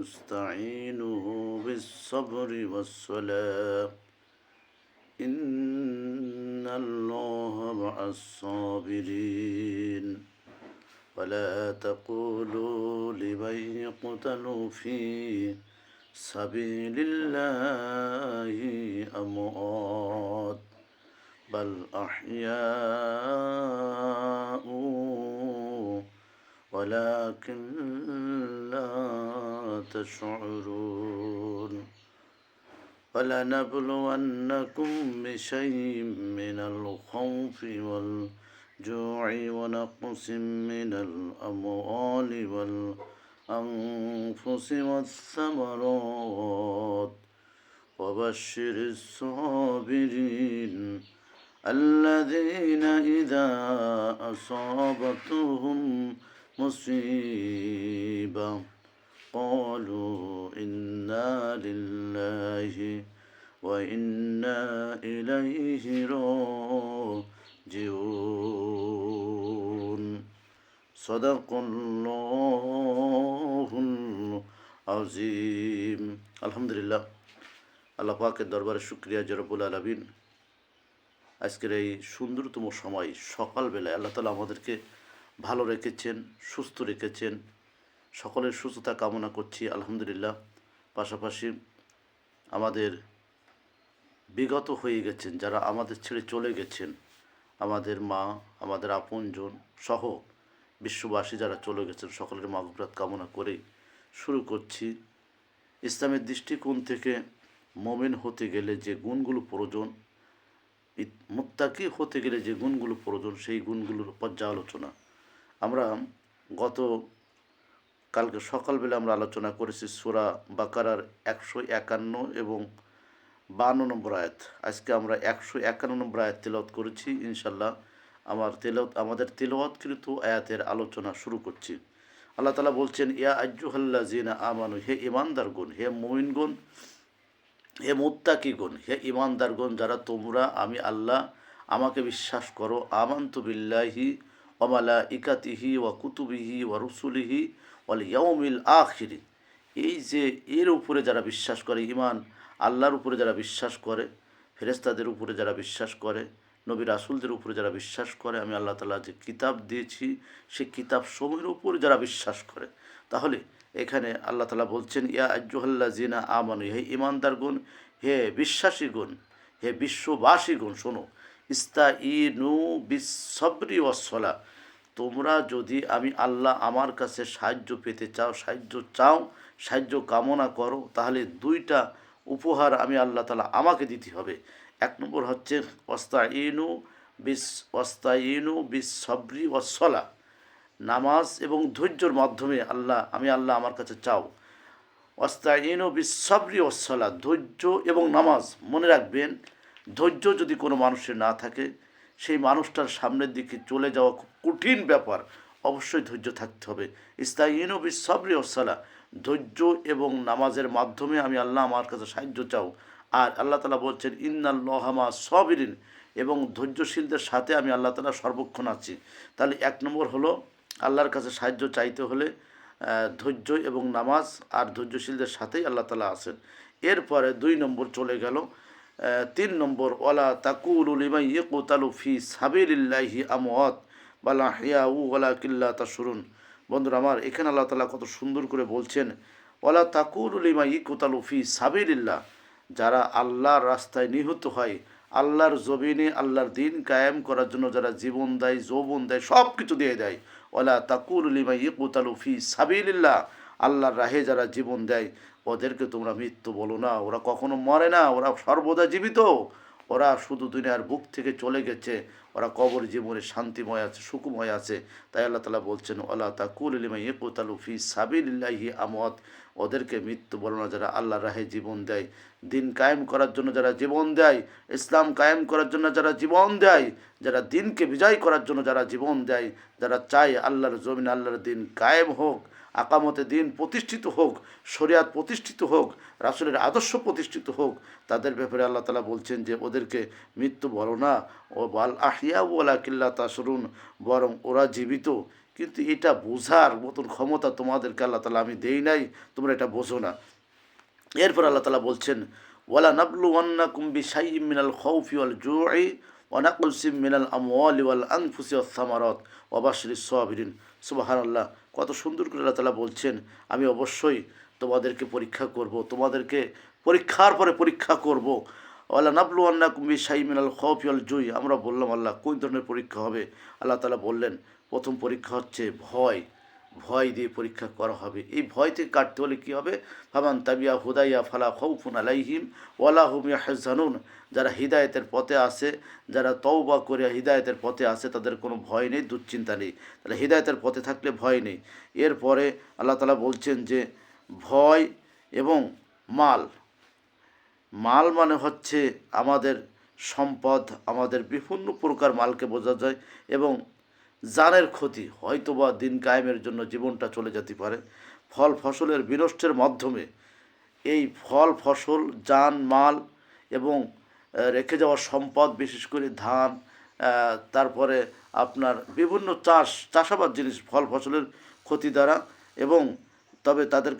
نستعينه بالصبر والصلاة. إن الله مع الصابرين. ولا تقولوا لمن يقتل في سبيل الله أموات بل أحياء ولكن لا تشعرون ولنبلونكم بشيء من الخوف والجوع ونقص من الأموال والأنفس والثمرات. وبشر الصابرين الذين إذا أصابتهم مصيبة قالوا إنا لله وإنا إليه راجعون صدق الله العظيم الحمد لله আল্লাহ পাকের দরবারে শুক্রিয়া জরবুল আলমিন আজকের এই সুন্দরতম সময় সকালবেলায় আল্লাহ তালা আমাদেরকে ভালো রেখেছেন সুস্থ রেখেছেন সকলের সুস্থতা কামনা করছি, আলহামদুলিল্লাহ। পাশাপাশি আমাদের বিগত হয়ে গেছেন, যারা আমাদের ছেড়ে চলে গেছেন, আমাদের মা, আমাদের আপনজন সহ বিশ্ববাসী যারা চলে গেছেন, সকলের মাগফরাত কামনা করে শুরু করছি। ইসলামের দৃষ্টিকোণ থেকে মোমেন হতে গেলে যে গুণগুলো প্রয়োজন মুত্তাকি হতে গেলে যে গুণগুলো প্রয়োজন, সেই গুণগুলোর পর্যালোচনা। আমরা গত কালকে সকালবেলা আমরা আলোচনা করেছি সুরা বাকারার একশো একান্ন এবং বান্ন নম্বর আয়াত। আজকে আমরা একশো একান্ন নম্বর আয়াত তেলাওয়াত করেছি ইনশাল্লাহ আমার তেলাওয়াত, আমাদের তেলাওয়াতকৃত আয়াতের আলোচনা শুরু করছি। আল্লাহ তালা বলছেন, ইয়া আজ্জুহাল্লা জিনা আমানু, হে ইমানদার গুণ হে মোমিনগুন হে মুত্তাকিগুন হে ইমানদারগণ যারা তোমরা, আমি আল্লাহ, আমাকে বিশ্বাস করো, আমান্তু বিল্লাহি অমালা ইকাতিহি ওয়া কুতুবিহি ওয়া রুসুলিহি ওয়াল ইয়াউমিল আখিরি। এই যে এর উপরে যারা বিশ্বাস করে ইমান আল্লাহর উপরে যারা বিশ্বাস করে ফেরেস্তাদের উপরে যারা বিশ্বাস করে, নবী রাসুলদের উপরে যারা বিশ্বাস করে, আমি আল্লাহ তালা যে কিতাব দিয়েছি, সে কিতাব সময়ের উপরে যারা বিশ্বাস করে, তাহলে এখানে আল্লাহ তালা বলছেন, ইয়া আজ্জুহাল্লা জিনা আমানু, হে ইমানদার গুণ হে বিশ্বাসী গুণ হে বিশ্ববাসী গুণ শোনো ইস্তা ই নু বিসবরি ওয়াসলা তোমরা যদি আমি আল্লাহ আমার কাছে সাহায্য পেতে চাও, সাহায্য চাও, সাহায্য কামনা করো, তাহলে দুইটা উপহার আমি আল্লাহ তালা আমাকে দিতে হবে। এক নম্বর হচ্ছে ওস্তাইনু বিস ওস্তাইনু বিস সবরি ওয়াসলা নামাজ এবং ধৈর্যর মাধ্যমে আল্লাহ, আমি আল্লাহ আমার কাছে চাও। অস্তাইন বিসবরি ওসলা ধৈর্য এবং নামাজ মনে রাখবেন। ধৈর্য যদি কোনো মানুষের না থাকে সেই মানুষটার সামনের দিকে চলে যাওয়া খুব কঠিন ব্যাপার। অবশ্যই ধৈর্য থাকতে হবে। ইস্তাইন বিসবরি ওসলা ধৈর্য এবং নামাজের মাধ্যমে আমি আল্লাহ আমার কাছে সাহায্য চাও। আর আল্লাহ তালা বলছেন ইন্নাল্লাহামা সবিরিন। এবং ধৈর্যশীলদের সাথে আমি আল্লাহ তালা সর্বক্ষণ আছি। তাহলে এক নম্বর হলো, আল্লাহর কাছে সাহায্য চাইতে হলে ধৈর্য এবং নামাজ আর ধৈর্যশীলদের সাথেই আল্লাহ তালা আছেন। এরপরে দুই নম্বর চলে গেল তিন নম্বর ওলা তাকুল উলিমা ইয়ে কোতালু ফি সাবিল্লাহি আমওয়াত, বালা হিয়া উ ওলা কিল্লা তাসুরুন বন্ধুরা আমার, এখানে আল্লাহ তালা কত সুন্দর করে বলছেন ওলা তাকুল উলিমা ই কোতালু ফি সাবিল্লাহ যারা আল্লাহর রাস্তায় নিহত হয়, আল্লাহর জমিনে আল্লাহর দিন কায়েম করার জন্য যারা জীবন দেয়, যৌবন দেয় সব কিছু দিয়ে দেয় ওলা তাকুল লিমা ইকুতালু ফি সাবিল্লাহ আল্লাহর রাহে যারা জীবন দেয়, ওদেরকে তোমরা মৃত্যু বলো না। ওরা কখনো মরে না, ওরা সর্বদা জীবিত। ওরা শুধু দুনিয়ার বুক থেকে চলে গেছে। ওরা কবর জীবনে শান্তিময় আছে সুকুময় আছে। তাই আল্লাহ তালা বলছেন ওলা তাকুল লিমা ইকুতালু ফি সাবিল্লাহি আমত ওদেরকে মৃত্যু বলো না, যারা আল্লাহর রাহে জীবন দেয়। দিন কায়েম করার জন্য যারা জীবন দেয়, ইসলাম কায়েম করার জন্য যারা জীবন দেয়, যারা দিনকে বিজয় করার জন্য যারা জীবন দেয়, যারা চায় আল্লাহর জমিন, আল্লাহর দিন কায়েম হোক, আকামতে দিন প্রতিষ্ঠিত হোক, শরিয়াত প্রতিষ্ঠিত হোক, রাসুলের আদর্শ প্রতিষ্ঠিত হোক, তাদের ব্যাপারে আল্লাহ তালা বলছেন যে, ওদেরকে মৃত্যু বলো না। ও বাল আহিয়া ওলা কিল্লা তাসরুন বরং ওরা জীবিত। কিন্তু এটা বোঝার মতন ক্ষমতা তোমাদেরকে আল্লাহ তালা আমি দেই নাই, তোমরা এটা বোঝো না। এরপর আল্লাহ তালা বলছেন, ওয়ালা নাবলু ওয়ান্না কুম্বি সাইম মিনাল খৌফি ওয়াল জুই ওয়ানাকুলসিম মিনাল আমওয়ালি ওয়াল আনফুসি সামারত ওবাশরি সোয়াবিরিন সুবাহান আল্লাহ কত সুন্দর করে আল্লাহ তালা বলছেন, আমি অবশ্যই তোমাদেরকে পরীক্ষা করব, তোমাদেরকে পরীক্ষার পরে পরীক্ষা করব। আল্লাহ নাবলু আন্না কুম্বি সাই মিনাল খৌফি ওয়াল জুই। আমরা বললাম, আল্লাহ, কোন ধরনের পরীক্ষা হবে? আল্লাহ তালা বললেন, প্রথম পরীক্ষা হচ্ছে ভয়। ভয় দিয়ে পরীক্ষা করা হবে। এই ভয় থেকে কাটতে হলে কী হবে? ভাবান তাবিয়া হুদাইয়া ফালা খৌফুন আলাইহিম ওয়ালা হুমিয়া হেজানুন যারা হৃদায়তের পথে আসে যারা তওবা করে হৃদায়তের পথে আসে তাদের কোনো ভয় নেই, দুশ্চিন্তা নেই। তাহলে হৃদায়তের পথে থাকলে ভয় নেই। এরপরে আল্লাহ তালা বলছেন যে, ভয় এবং মাল। মাল মানে হচ্ছে আমাদের সম্পদ, আমাদের বিভিন্ন প্রকার মালকে বোঝা যায় এবং জানের ক্ষতি, হয়তোবা দিন কায়েমের জন্য জীবনটা চলে যেতে পারে। ফল ফসলের বিনষ্টের মাধ্যমে এই ফল, ফসল যান মাল এবং রেখে যাওয়া সম্পদ, বিশেষ করে ধান তারপরে আপনার বিভিন্ন চাষ, চাষাবাদ জিনিস ফল, ফসলের ক্ষতি দ্বারা এবং তবে তাদেরকে